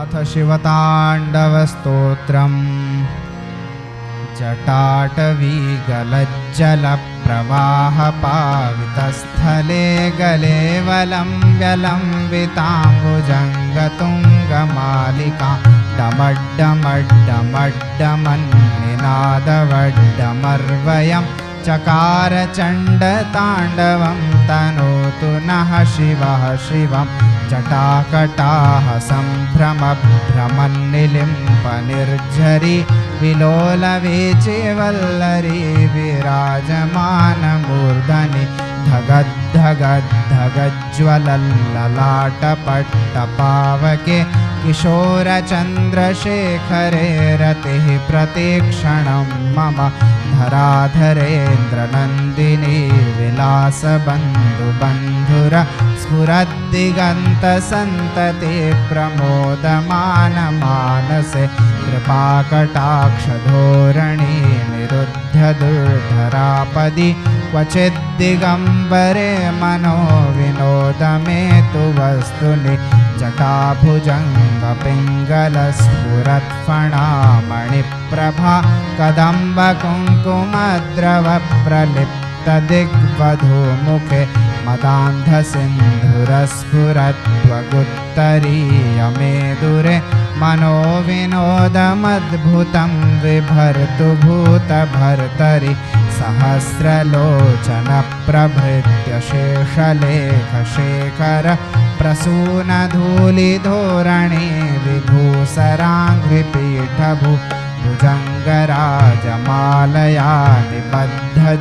अथ शिवताण्डवस्तोत्रम्। जटाटवीगलज्जलप्रवाहपावितस्थले गले वलं व्यलम्बिताम्बुजङ्गतुङ्गमालिका डमड्डमड्डमड्डमन्निनादवड्डमर्वयं चकारचण्डताण्डवं तनोतु नः शिवः शिवं। जटाकटाः सम्भ्रमभ्रमन्निलिम्पनिर्झरि विलोलवीचिवल्लरी विराजमानमूर्धनि धगद्धगद्धगज्ज्वलल्ललाटपट्टपावके किशोरचन्द्रशेखरे रतिः प्रतीक्षणं मम धराधरेन्द्रनन्दिनी विलासबन्धुबन्धुर स्फुरद्दिगन्तसन्तति प्रमोदमानमानसे कृपाकटाक्षधोरणी निरुध्य दुर्धरापदि क्वचिद्दिगम्बरे मनो विनोदमे तु वस्तुनि जटाभुजङ्गपिङ्गलस्फुरत्फणामणिप्रभा कदम्बकुङ्कुमद्रवप्रलिप्तदिग्वधूमुखे मदान्धसिन्धुरस्फुरत्वगुत्तरीयमेदुरे मनो विनोदमद्भुतं विभर्तु भूतभर्तरि सहस्रलोचनप्रभृत्यशेषलेखशेखर प्रसूनधूलिधोरणे विधूसराङ्घ्रिपीठभु भुजङ्गराजमालया निबद्धजाटजूटकः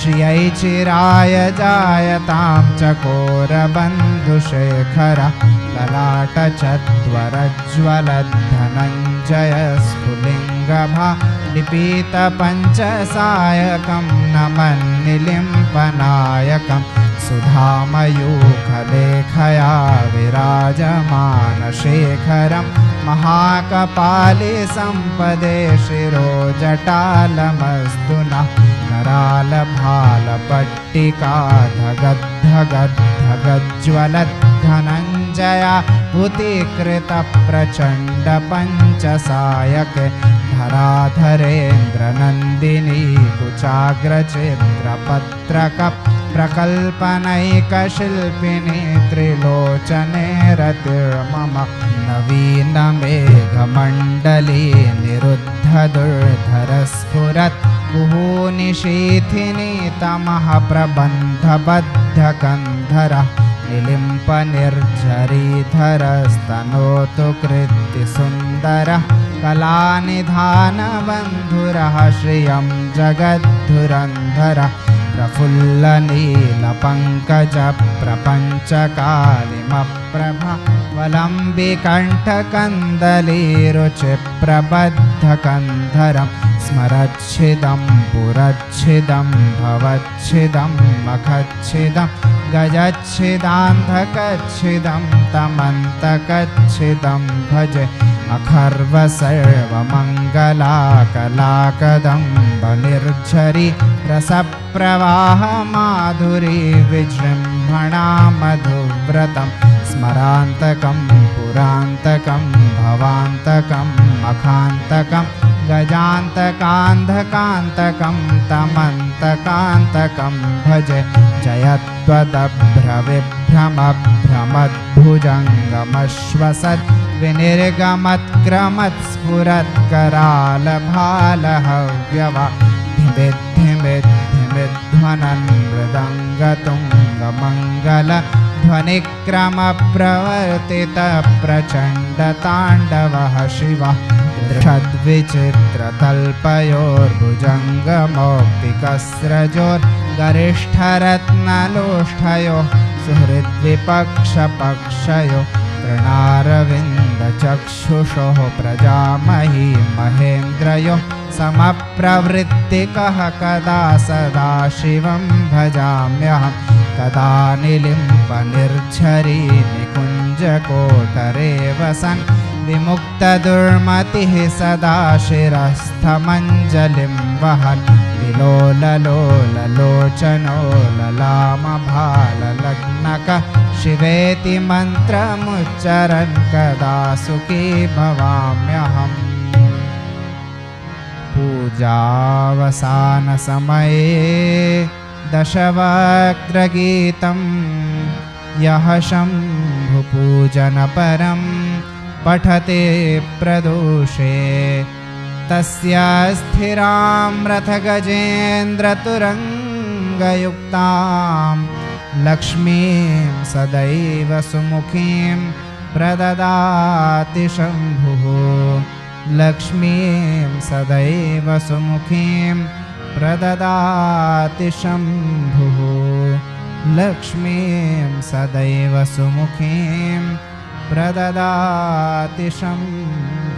श्रियै चिराय जायतां चकोरबन्धुशेखर ललाटचत्वरज्ज्वलद्धनञ्जयस्फुलिङ्गभा निपीतपञ्चसायकं नमन्निलिम्पनायकं सुधामयूखलेखया विराजमानशेखरं महाकपाले सम्पदे शिरोजटालमस्तु नः करालभालपट्टिका धगद्धगद्धगज्ज्वलद्धनञ्जया भूतीकृतप्रचण्डपञ्चसायके धराधरेन्द्रनन्दिनी कुचाग्रचित्रपत्रकप्रकल्पनैकशिल्पिनी त्रिलोचने रतिर्मम नवीनमेघमण्डली निरुद्धदुर्धरस्फुरत् कुहूनिशीथिनी तमः प्रबन्धबद्धकन्धरः निलिम्पनिर्झरीधरस्तनोतु कृत्तिसुन्दरः कलानिधानबन्धुरः श्रियं जगद्धुरन्धरः प्रफुल्लनीलपङ्कजप्रपञ्चकालिमप्रभा वलम्बिकण्ठकन्दलीरुचिप्रबद्धकन्धरं स्मरच्छिदं पुरच्छिदं भवच्छिदं मखच्छिदं गजच्छिदान्धकच्छिदं तमन्तकच्छिदं भजे अखर्वसर्वमङ्गलाकलाकदम्बनिर्झरि रसप्रवाहमाधुरी विजृम्भणा मधुव्रतं स्मरान्तकं पुरान्तकं भवान्तकं मखान्तकं गजान्तकान्धकान्तकं तमन्तकान्तकं भज जयत्वदभ्रविभ्रमभ्रमद्भुजङ्गमश्वसद् विनिर्गमत्क्रमत्स्फुरत्करालभालहव्यवा धिमिद्धिमिद्धिमिध्वनन् मृदङ्गतुङ्गमङ्गल ध्वनिक्रमप्रवर्तितप्रचण्डताण्डवः शिवः. दृषद्विचित्रतल्पयोर्भुजङ्गमौक्तिकस्रजोर्गरिष्ठरत्नलोष्ठयोः सुहृद्विपक्षपक्षयो तृणारविन्दचक्षुषोः प्रजामही महेन्द्रयोः समप्रवृत्तिकः कदा सदा शिवं भजाम्यहं कदा निलिम्पनिर्झरी निकुञ्जकोटरे वसन् विमुक्तदुर्मतिः सदा शिरस्थमञ्जलिं वहन् विलोललोललोचनो ललामभाललग्नक शिवेति मन्त्रमुच्चरन् कदा सुखी भवाम्यहम्। पूजावसानसमये दशवक्त्रगीतं यः शम्भुपूजनपरं पठते प्रदोषे। तस्य स्थिरां रथगजेन्द्रतुरङ्गयुक्तां लक्ष्मीं सदैव सुमुखीं प्रददाति शम्भुः। लक्ष्मीं सदैव सुमुखीं प्रददाति शम्भुः। लक्ष्मीं सदैव सुमुखीं। प्रददाति शम्भुः